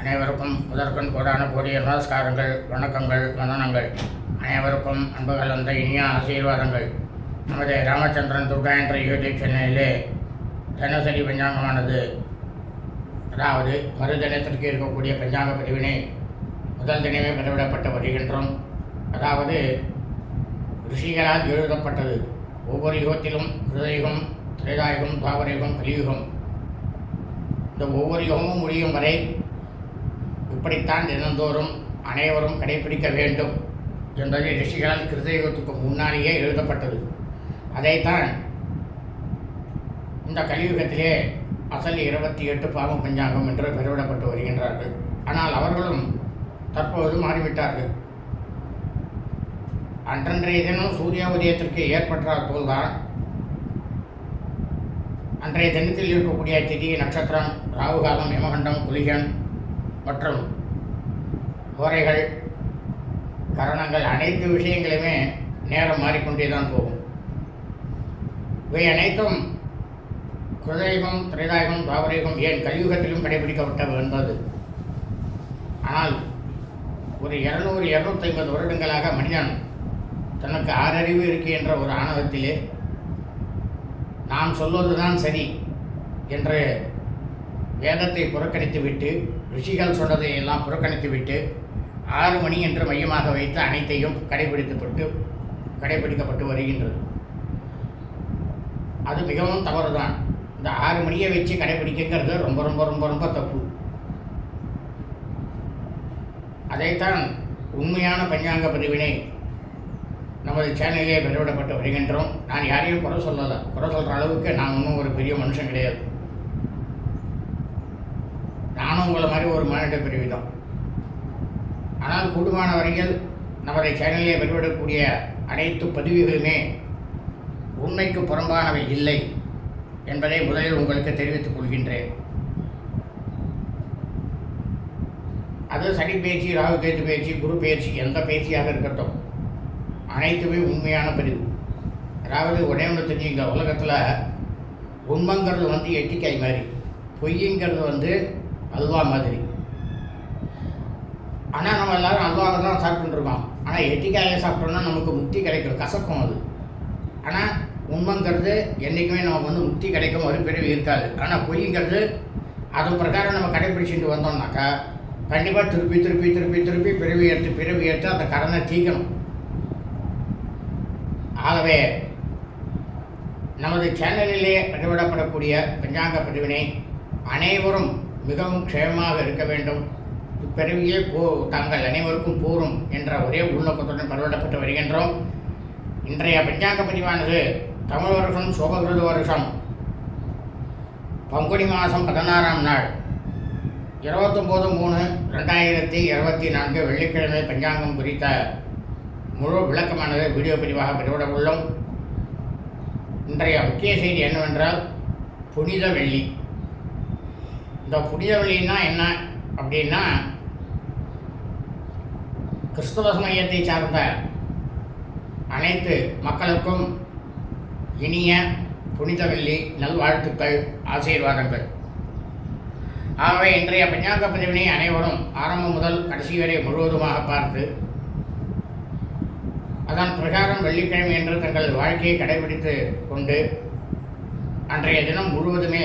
அனைவருக்கும் முதற்கண் கோடான கோடிய நமஸ்காரங்கள் வணக்கங்கள் வந்தனங்கள். அனைவருக்கும் அன்பு கலந்த இனிய ஆசீர்வாதங்கள். நமது ராமச்சந்திரன் துர்கா என்ற யூடியூப் சேனலிலே தினசரி பஞ்சாங்கமானது. அதாவது மறு தினத்திற்கு இருக்கக்கூடிய பஞ்சாங்க பிரிவினை முதல் தினமே பதிவிடப்பட்டு வருகின்றோம். அதாவது ரிஷிகளால் எழுதப்பட்டது. ஒவ்வொரு யுகத்திலும் கிருதயுகம் திரேதாயுகம் துவாபரயுகம் கலியுகம். இந்த ஒவ்வொரு யுகமும் முடியும் வரை இப்படித்தான் தினந்தோறும் அனைவரும் கடைபிடிக்க வேண்டும் என்பது ரிஷிகளால் கிருதயுகத்துக்கு முன்னாலேயே எழுதப்பட்டது. அதைத்தான் இந்த கலியுகத்திலே அசல் இருபத்தி எட்டு பாவம் பஞ்சாங்கம் என்று பெருவிடப்பட்டு வருகின்றார்கள். ஆனால் அவர்களும் தற்போது மாறிவிட்டார்கள். அன்றன்றைய தினம் சூரிய உதயத்திற்கு ஏற்பட்டால் போல்தான் அன்றைய தினத்தில் இருக்கக்கூடிய திதி நட்சத்திரம் ராகுகாலம் யமகண்டம் குலிகன் மற்றும் கோரைகள் கரணங்கள் அனைத்து விஷயங்களுமே நேரம் மாறிக்கொண்டே தான் போகும். இவை அனைத்தும் குலயுகம் திரைதாயகம் தாவரயுகம் ஏன் கலியுகத்திலும் கடைபிடிக்கப்பட்ட என்பது. ஆனால் ஒரு இரநூறு இரநூத்தி ஐம்பது வருடங்களாக மனிதன் தனக்கு ஆறறிவு இருக்கு என்ற ஒரு ஆணவத்திலே நான் சொல்வதுதான் சரி என்று வேதத்தை புறக்கணித்துவிட்டு ரிஷிகள் சொன்னதை எல்லாம் புறக்கணித்துவிட்டு ஆறு மணி என்று மையமாக வைத்து அனைத்தையும் கடைபிடிக்கப்பட்டு கடைபிடிக்கப்பட்டு வருகின்றது. அது மிகவும் தவறுதான். இந்த ஆறு மணியை வச்சு கடைபிடிக்கிறது ரொம்ப ரொம்ப ரொம்ப ரொம்ப தப்பு. அதைத்தான் உண்மையான பஞ்சாங்க பதிவினை நமது சேனலிலே வெளியிடப்பட்டு வருகின்றோம். நான் யாரையும் குறை சொல்லலை. குறை சொல்கிற அளவுக்கு நான் ஒன்றும் ஒரு பெரிய மனுஷன் கிடையாது. நானும் உங்களை மாதிரி ஒரு மாநில பிரிவிதான் ஆனால் கூடுமான வரையில் நமது சேனலில் வெளிவிடக்கூடிய அனைத்து பதிவுகளுமே உண்மைக்கு புறம்பானவை இல்லை என்பதை முதலில் உங்களுக்கு தெரிவித்துக் கொள்கின்றேன். அது சனி பேச்சு ராகு கேத்து பேச்சு குரு பேச்சு எந்த பேச்சியாக இருக்கட்டும் அனைத்துமே உண்மையான பதிவு. அதாவது உடனே ஒன்று தெரிஞ்சுங்க உலகத்தில் உண்மைங்கிறது வந்து எட்டிக்காய் மாதிரி பொய்யுங்கிறது வந்து அல்வா மாதிரி. ஆனால் நம்ம எல்லாரும் அல்வாவை தான் சாப்பிட்டுருக்கோம். ஆனால் எட்டிக்காயை சாப்பிட்டோம்னா நமக்கு முக்தி கிடைக்கும் கசக்கும் அது. ஆனால் உண்மைங்கிறது என்றைக்குமே நமக்கு வந்து முக்தி கிடைக்கும் ஒரு பிறவி இருக்காது. ஆனால் பொய்ங்கிறது அதன் பிரகாரம் நம்ம கடைபிடிச்சிட்டு வந்தோம்னாக்கா கண்டிப்பாக திருப்பி திருப்பி திருப்பி திருப்பி பிறவி எடுத்து பிறவி எடுத்து அந்த கடனை தீக்கணும். ஆகவே நமது சேனலிலே பதிவிடப்படக்கூடிய பஞ்சாங்க பதிவினை அனைவரும் மிகவும் க்ஷேமமாக இருக்க வேண்டும். இப்பிறவியே போ தாங்கள் அனைவருக்கும் கூறும் என்ற ஒரே உள்நோக்கத்துடன் பதிவிடப்பட்டு வருகின்றோம். இன்றைய பஞ்சாங்க பதிவானது தமிழ் வருஷம் சோபகிருத வருஷம். பங்குனி மாதம் பதினாறாம் நாள். இருபத்தொம்போது மூணு ரெண்டாயிரத்தி இருபத்தி நான்கு வெள்ளிக்கிழமை பஞ்சாங்கம் குறித்த முழு விளக்கமானது வீடியோ பதிவாக பதிவிட உள்ளோம். இன்றைய முக்கிய செய்தி என்னவென்றால் புனித வெள்ளி. இந்த புதிய வழின்னா என்ன அப்படின்னா கிறிஸ்துவ சமயத்தை சார்ந்த அனைத்து மக்களுக்கும் இனிய புனித வெள்ளி நல்வாழ்த்துக்கள் ஆசீர்வாதங்கள். ஆகவே இன்றைய பஞ்சாங்க பதிவினை அனைவரும் ஆரம்பம் முதல் கடைசி வரை முழுவதுமாக பார்த்து அதன் பிரகாரம் வெள்ளிக்கிழமை என்று தங்கள் வாழ்க்கையை கடைபிடித்து கொண்டு அன்றைய தினம் முழுவதுமே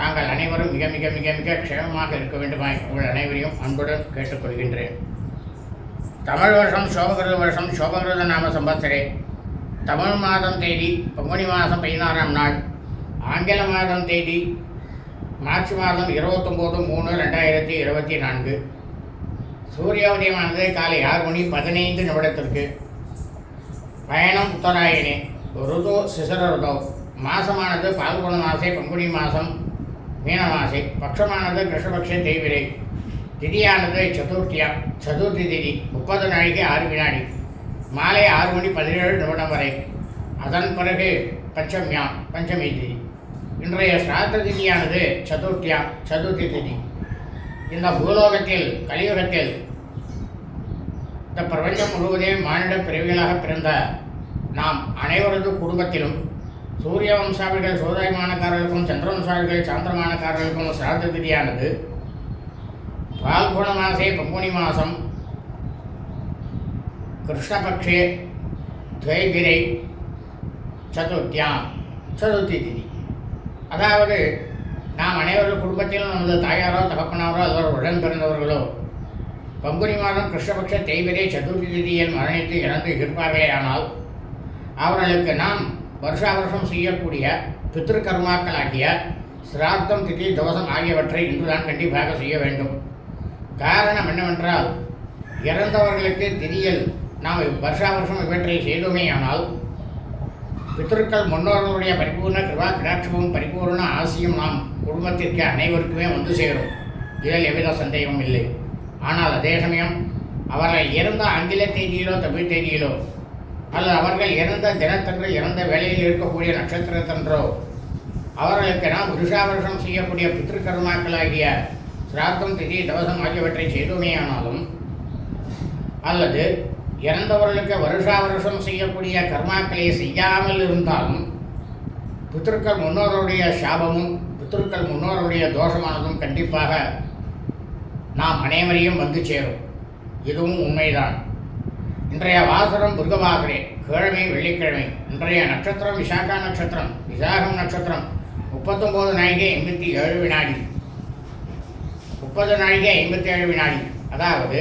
தாங்கள் அனைவரும் மிக மிக மிக மிக க்ஷேமமாக இருக்க வேண்டுமாய் உங்கள் அனைவரையும் அன்புடன் கேட்டுக்கொள்கின்றேன். தமிழ் வருஷம் சோபகிருத வருஷம் சோபகிருத நாம சம்பத்சரே தமிழ் மாதம் தேதி பங்குனி மாதம் பதினாறாம் நாள். ஆங்கில மாதம் தேதி மார்ச் மாதம் இருபத்தொம்போது மூணு ரெண்டாயிரத்தி இருபத்தி நான்கு. சூரிய உதயமானது காலை ஆறு மணி பதினைந்து நிமிடத்திற்கு. பயணம் உத்தராயணி. ருதோ சிசர ருதோ. மாதமானது பால்குண மாதே பங்குனி மாதம் மீனமாசை. பக்ஷமானது பட்சமானது கிருஷ்ணபக்ஷ தேய்விரை திதியானது சதுர்த்தியா சதுர்த்தி திதி முப்பது நாளைக்கு ஆறு வினாடி. மாலை ஆறு மணி பதினேழு நிமிடம் வரை. அதன் பிறகு பஞ்சமியா பஞ்சமி திதி. இன்றைய சிராத்த திதியானது சதுர்த்தியா சதுர்த்தி திதி. இந்த பூலோகத்தில் கலியுகத்தில் இந்த பிரபஞ்சம் முழுவதே மானிட பிறவிகளாக பிறந்த நாம் அனைவரது குடும்பத்திலும் சூரிய வம்சாவிகள் சோதாயமானக்காரர்களுக்கும் சந்திர வம்சாவிகள் சாந்திரமானக்காரர்களுக்கும் சிராத்த திதியானது பால்குண மாசே பங்குனி மாதம் கிருஷ்ணபக்ஷே துவைபிரை சதுர்த்தியாம் சதுர்த்தி திதி. அதாவது நாம் அனைவரும் குடும்பத்திலும் நமது தாயாரோ தகப்பனாரோ அதோட உடன் பிறந்தவர்களோ பங்குனி மாதம் கிருஷ்ணபக்ஷ தேய்பிரை சதுர்த்தி திதியில் மரணித்து இறந்து இருப்பார்களே ஆனால் அவர்களுக்கு நாம் வருஷா வருஷம் செய்யக்கூடிய பித்திருக்கர்மாக்களாகிய சிராத்தம் திதி தவசம் ஆகியவற்றை இன்றுதான் கண்டிப்பாக செய்ய வேண்டும். காரணம் என்னவென்றால் இறந்தவர்களுக்கு திதியில் நாம் வருஷா வருஷம் இவற்றை செய்தோமேயானால் பித்ருக்கள் முன்னோர்களுடைய பரிபூர்ண கிருபா கிடாட்சமும் பரிபூர்ண ஆசியும் நாம் குடும்பத்திற்கு அனைவருக்குமே வந்து சேரும். இதில் எவ்வித சந்தேகமும் இல்லை. ஆனால் அதே சமயம் அவர்கள் இறந்த ஆங்கில தேதியிலோ தமிழ் தேதியிலோ அல்லது அவர்கள் இறந்த தினத்தன்று இறந்த வேலையில் இருக்கக்கூடிய நட்சத்திரத்தன்றோ. அவர்களுக்கு நாம் வருஷா செய்யக்கூடிய பித்திருக்கர்மாக்களாகிய சிராத்தம் திதி தவசம் ஆகியவற்றை செய்தோமேயானாலும் அல்லது இறந்தவர்களுக்கு வருஷா வருஷம் செய்யக்கூடிய கர்மாக்களை செய்யாமல் இருந்தாலும் பித்திருக்கள் முன்னோருடைய சாபமும் பித்திருக்கள் முன்னோருடைய தோஷமானதும் கண்டிப்பாக நாம் அனைவரையும் வந்து சேரும். இதுவும் உண்மைதான். இன்றைய வாசனம் புருகவாசரே கிழமை வெள்ளிக்கிழமை இன்றைய நட்சத்திரம் விசாகா நட்சத்திரம் விசாகம் நட்சத்திரம் முப்பத்தொம்போது நாழிகை எண்பத்தி ஏழு வினாடி. முப்பது நாழிகை ஐம்பத்தி ஏழு வினாடி. அதாவது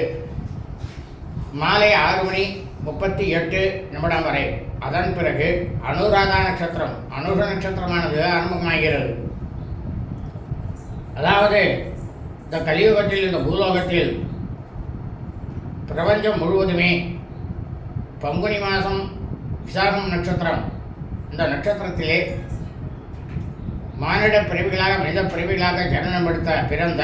மாலை ஆறு மணி முப்பத்தி எட்டு நிமிடம் வரை. அதன் பிறகு அனுராதா நட்சத்திரம் அனுஷ நட்சத்திரமானது ஆரம்பமாகிறது. அதாவது இந்த கலியுகத்தில் இந்த பூலோகத்தில் பிரபஞ்சம் முழுவதுமே பங்குனி மாதம் விசாகம் நட்சத்திரம். இந்த நட்சத்திரத்திலே மானிட பிறவிகளாக மனித பிறவிகளாக ஜனனம் எடுத்த பிறந்த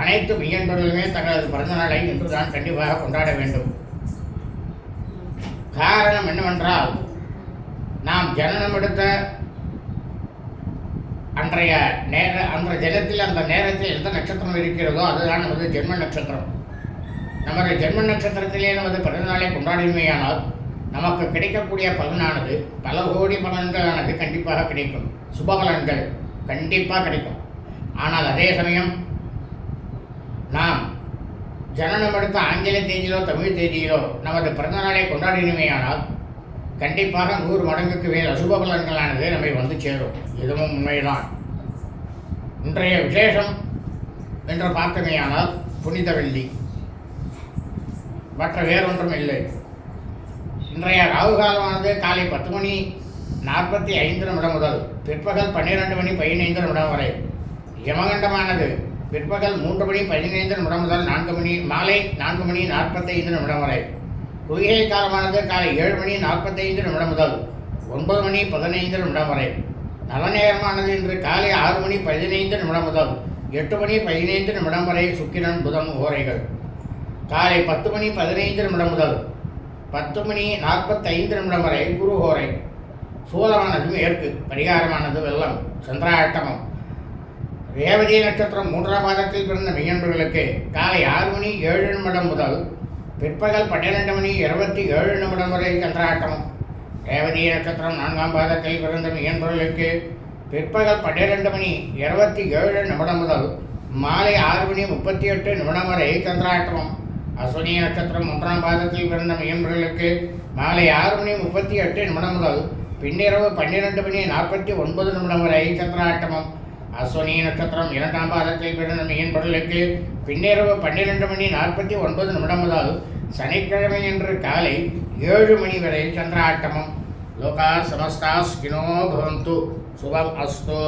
அனைத்து மெய்யன்பர்களுமே தங்களது பிறந்தநாளை இன்று தான் கண்டிப்பாக கொண்டாட வேண்டும். காரணம் என்னவென்றால் நாம் ஜனனம் எடுத்த அன்றைய நேர அன்றைய தினத்தில் அந்த நேரத்தில் எந்த நட்சத்திரம் இருக்கிறதோ அதுதான் நமது ஜென்ம நட்சத்திரம். நமது ஜென்ம நட்சத்திரத்திலே நமது பிறந்தநாளை நாளை நமக்கு கிடைக்கக்கூடிய பலனானது பல கோடி பலன்களானது கண்டிப்பாக கிடைக்கும். சுப பலன்கள் கண்டிப்பாக கிடைக்கும். ஆனால் அதே சமயம் நாம் ஜனனம் எடுத்த ஆங்கில தேதியிலோ தமிழ் தேதியிலோ நமது பிறந்தநாளை நாளை கண்டிப்பாக நூறு மடங்குக்கு மேல் அசுப பலன்களானது நம்மை வந்து சேரும். இதுவும் உண்மைதான். இன்றைய விசேஷம் என்று பார்த்தமையானால் புனித வெள்ளி. மற்ற வேறொன்றும் இல்லை. இன்றைய ராகு காலமானது காலை பத்து மணி நாற்பத்தி ஐந்து நிமிடம் முதல் பிற்பகல் பன்னிரெண்டு மணி பதினைந்து நிமிடம் வரை. யமகண்டமானது பிற்பகல் மூன்று மணி பதினைந்து நிமிடம் முதல் நான்கு மணி மாலை நான்கு மணி நாற்பத்தைந்து நிமிடம் வரை. குளிகை காலமானது காலை ஏழு மணி நாற்பத்தைந்து நிமிடம் முதல் ஒன்பது மணி பதினைந்து நிமிடம் வரை. நல்ல நேரமானது இன்று காலை ஆறு மணி பதினைந்து நிமிடம் முதல் எட்டு மணி பதினைந்து நிமிடம் வரை சுக்கிரன் புதன் ஓரைகள். காலை பத்து மணி பதினைந்து நிமிடம் முதல் பத்து மணி நாற்பத்தைந்து நிமிடம் வரை குருஹோரை சூலமானது மேற்கு பரிகாரமானது வெள்ளம் சந்திராட்டமம் ரேவதி நட்சத்திரம் மூன்றாம் பாதத்தில் பிறந்த மெய்யன்பர்களுக்கு காலை ஆறு மணி ஏழு நிமிடம் முதல் பிற்பகல் பன்னிரெண்டு மணி இருபத்தி ஏழு நிமிடம் வரை சந்திராட்டமம் ரேவதி நட்சத்திரம் நான்காம் பாதத்தில் பிறந்த மெய்யன்பர்களுக்கு பிற்பகல் பன்னிரெண்டு மணி இருபத்தி ஏழு நிமிடம் முதல் மாலை ஆறு மணி முப்பத்தி எட்டு நிமிடம் வரை சந்திராட்டமம் அஸ்வினி நட்சத்திரம் ஒன்றாம் பாதத்தில் பிறந்த மெய்யன்பர்களுக்கு மாலை ஆறு மணி முப்பத்தி எட்டு நிமிடம் முதல் பின்னிரவு பன்னிரெண்டு மணி நாற்பத்தி ஒன்பது நிமிடம் வரை சந்திராட்டமம். அஸ்வினி நட்சத்திரம் இரண்டாம் பாதத்தில் பிறந்த மெய்யன்பர்களுக்கு பின்னிரவு பன்னிரெண்டு மணி நாற்பத்தி ஒன்பது நிமிடம் முதல் சனிக்கிழமை என்று காலை ஏழு மணி வரை சந்திராட்டமம். லோகா சமஸ்தாஸ் கினோ பவந்து. சுபம் அஸ்தோ.